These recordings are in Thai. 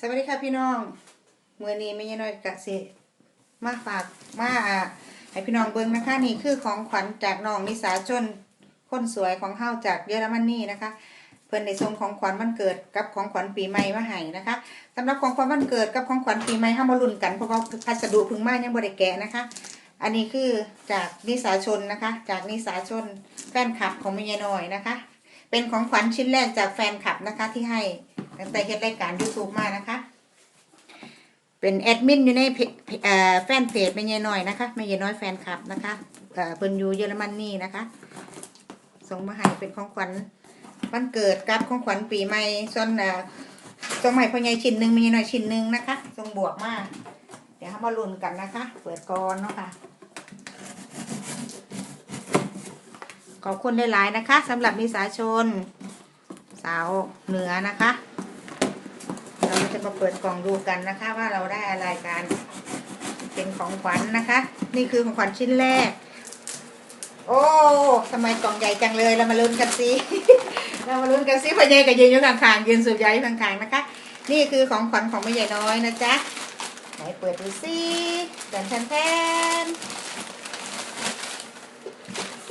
สวัสดีค่ะพี่น้องมือนี้ไม่ยน้อยกะสิมาฝากมาให้พี่น้องเบิ่งนะคะนี่คือของขวัญจากน้องนิสาชนคนสวยของเฮาจากเยอรมนนีนะคะ เพิ่นในส่งของขวัญวันเกิดกับของขวัญปีใหม่มาให้นะคะสำหรับของขวัญวันเกิดกับของขวัญปีใหม่เฮามาลุ้นกันเพราะว่าพัสดุพิ่งมายังบ่ได้แกะนะคะ อันนี้คือจากนิสาชนนะคะ จากนิสาชนแฟนคลับของแม่ยายน้อยนะคะ เป็นของขวัญชิ้นแรกจากแฟนคลับนะคะที่ให้ ตั้งแต่เฮ็ดรายการ YouTube มานะคะ เป็นแอดมินอยู่ในแฟนเพจแม่ยายน้อยนะคะแม่ยายน้อยแฟนคลับนะคะเอ่อเพิ่นอยู่เยอรมน,นีนะคะ ส่งมาให้เป็นของขวัญวันเกิดกับของขวัญปีใหม่ส่วนส่งมาให้พ่อใหญ่ชิ้นหนึ่งม่ยายน้อยชิ้นหนึ่งนะคะส่งบวกมาเดี๋ยวมาลุ้นกันนะคะ เปิดก่อนเนาะค่ะขอบคุณหลายๆนะคะสำหรับนิสาชน สาวเหนือนะคะ จะมาเปิดกล่องดูกันนะคะ ว่าเราได้อะไรกันเป็นของขวัญนะคะ นี่คือของขวัญชิ้นแรก โอ้ทำไมกล่องใหญ่จังเลยเรามาลุ้นกันสิเรามาลุ้นกันสิพ่อใหญ่กับยืนอยู่ข้างๆยืนสูบใหญ่ข้างๆนะคะ นี่คือของขวัญของแม่ใหญ่น้อยนะจ๊ะไหนเปิดดูสิแทนแทนแทน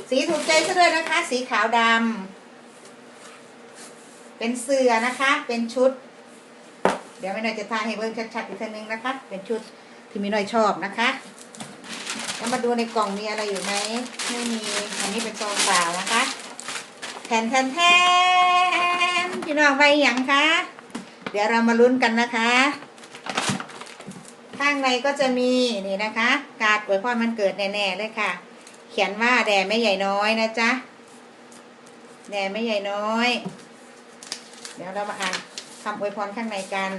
สีถูกใจซะด้วยนะคะ สีขาวดำเป็นเสื้อนะคะ เป็นชุด เดี๋ยวไม่น้อยจะทาให้เบิ้งชัดๆอีกทีนึงนะคะ เป็นชุดที่ไม่น้อยชอบนะคะแล้วมาดูในกล่องมีอะไรอยู่ไหมไม่มีอันนี้เป็นซองเปล่านะคะแทนแทนแทนพี่น้องไปอหย่างคะเดี๋ยวเรามาลุ้นกันนะคะ ข้างในก็จะมีนี่นะคะ การอวยพรมันเกิดแน่ๆเลยค่ะ เขียนว่าแด่แม่ใหญ่น้อยนะจ๊ะแด่แม่ใหญ่น้อย เดี๋ยวเรามาอ่าน คำอวยพรข้างในกัน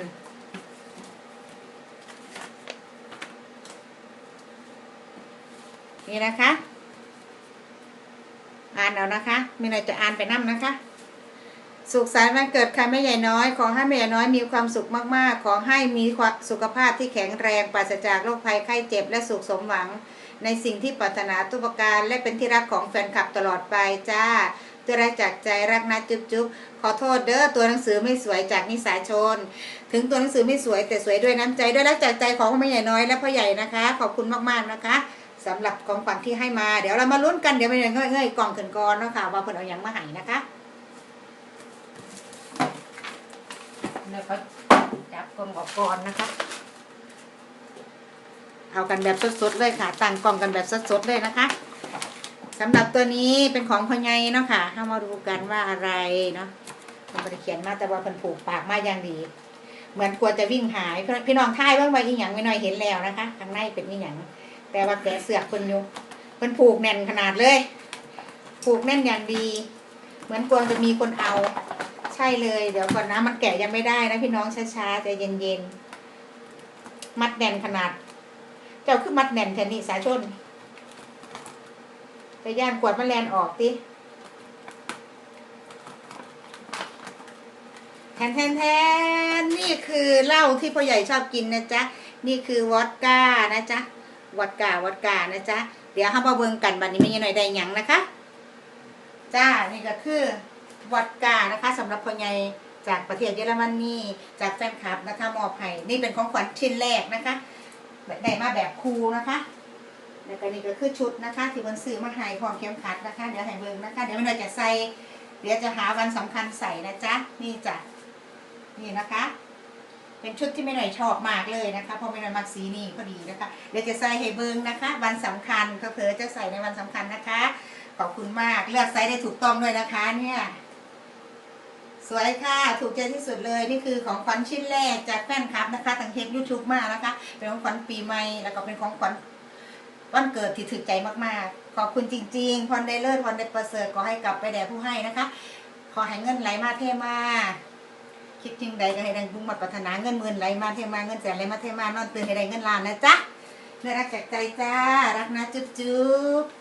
นี่นะคะ อ่านเอานะคะ มีอะไรจะอ่านไปนั่นะคะ สุขสันต์วันเกิดค่ะแม่ใหญ่น้อย ขอให้แม่ใหญ่น้อยมีความสุขมากๆ ขอให้มีสุขภาพที่แข็งแรงปราศจากโรคภัยไข้เจ็บและสุขสมหวังในสิ่งที่ปรารถนาทุกประการและเป็นที่รักของแฟนคลับตลอดไปจ้า ตัวรักจากใจรักนะจุ๊บจุ๊บขอโทษเด้อตัวหนังสือไม่สวยจากนิสาชน ถึงตัวหนังสือไม่สวยแต่สวยด้วยน้ำใจด้วยรักจากใจของแม่ใหญ่น้อยและพ่อใหญ่นะคะ ขอบคุณมากๆนะคะสำหรับของขวัญที่ให้มาเดี๋ยวเรามาลุ้นกันเดี๋ยวแม่ใหญ่เงยๆกล่องขึ้นก่อนเนาะค่ะว่าเพิ่นเอาหยังมาให้นะคะเดี๋ยวก็จับกล่องออกก่อนนะคะเอากันแบบสดๆเลยค่ะตั้งกล่องกันแบบสดๆเลยนะคะ สำหรับตัวนี้เป็นของพ่อใหญ่เนาะค่ะเข้ามาดูกันว่าอะไรเนาะมันไม่ได้เขียนมาแต่ว่าเพิ่นผูกปากมาอย่างดี เหมือนกลัวจะวิ่งหายพี่พี่น้องท่ายเบิ่งไว้อีหยังไม่น้อยเห็นแล้วนะคะข้างในเป็นอีหยังแต่ว่าแกเสือกเพิ่นอยู่มันผูกแน่นขนาดเลย ผูกแน่นอย่างดี เหมือนกลัวจะมีคนเอา ใช่เลย เดี๋ยวก่อนนะมันแกะยังไม่ได้นะพี่น้องช้าๆใจเย็นๆมัดแน่นขนาด เจ้าคือมัดแน่นแทนนี่สาชน ไปย่านกวดแมลงออกติแทนแทนแทนนี่คือเหล้าที่พ่อใหญ่ชอบกินนะจ๊ะ นี่คือวอดก้านะจ๊ะ วอดก้าวอดก้านะจ๊ะ เดี๋ยวห้ามาเบิ่งกันบัดนี้ไม่ยังหน่อยได้ยังนะคะ จ้า นี่ก็คือวอดก้านะคะสำหรับพ่อใหญ่จากประเทศเยอรมนีจากแฟนคลับนะคะมอบให้นี่เป็นของขวัญชิ้นแรกนะคะได้มาแบบครูนะคะ แล้วก็นี่ก็คือชุดนะคะ ที่บนซื้อมาให้พร้อมเข็มขัดนะคะ เดี๋ยวให้เบิ่งนะคะ เดี๋ยวมันเราจะใส่ เดี๋ยวจะหาวันสำคัญใส่นะจ๊ะ นี่จ้ะ นี่นะคะ เป็นชุดที่ไม่หน่อยชอบมากเลยนะคะ เพราะไม่หน่อยมักสีนี่พอดีนะคะ เดี๋ยวจะใส่ให้เบิ่งนะคะ วันสำคัญเผลอจะใส่ในวันสำคัญนะคะ ขอบคุณมาก เลือกไซส์ได้ถูกต้องด้วยนะคะ เนี่ยสวยค่ะ ถูกใจที่สุดเลย นี่คือของขวัญชิ้นแรกจากแฟนคลับนะคะทางเทปยูทูบมานะคะ เป็นของขวัญปีใหม่ แล้วก็เป็นของขวัญ วันเกิดที่ถึกใจมากๆ ขอบคุณจริงๆพรได้เลิศพรได้ประเสริฐขอให้กลับไปแด่ผู้ให้นะคะ ขอให้เงินไหลมาเทมาคิดจริงใดก็ให้ดังบุญหมดปรารถนาเงินหมื่นไหลมาเทมาเงินแสนไหลมาเทมานอนตื่นให้ได้เงินล้านนะจ๊ะเนื้อรักจากใจจ้ารักนะจุ๊บจุ๊บ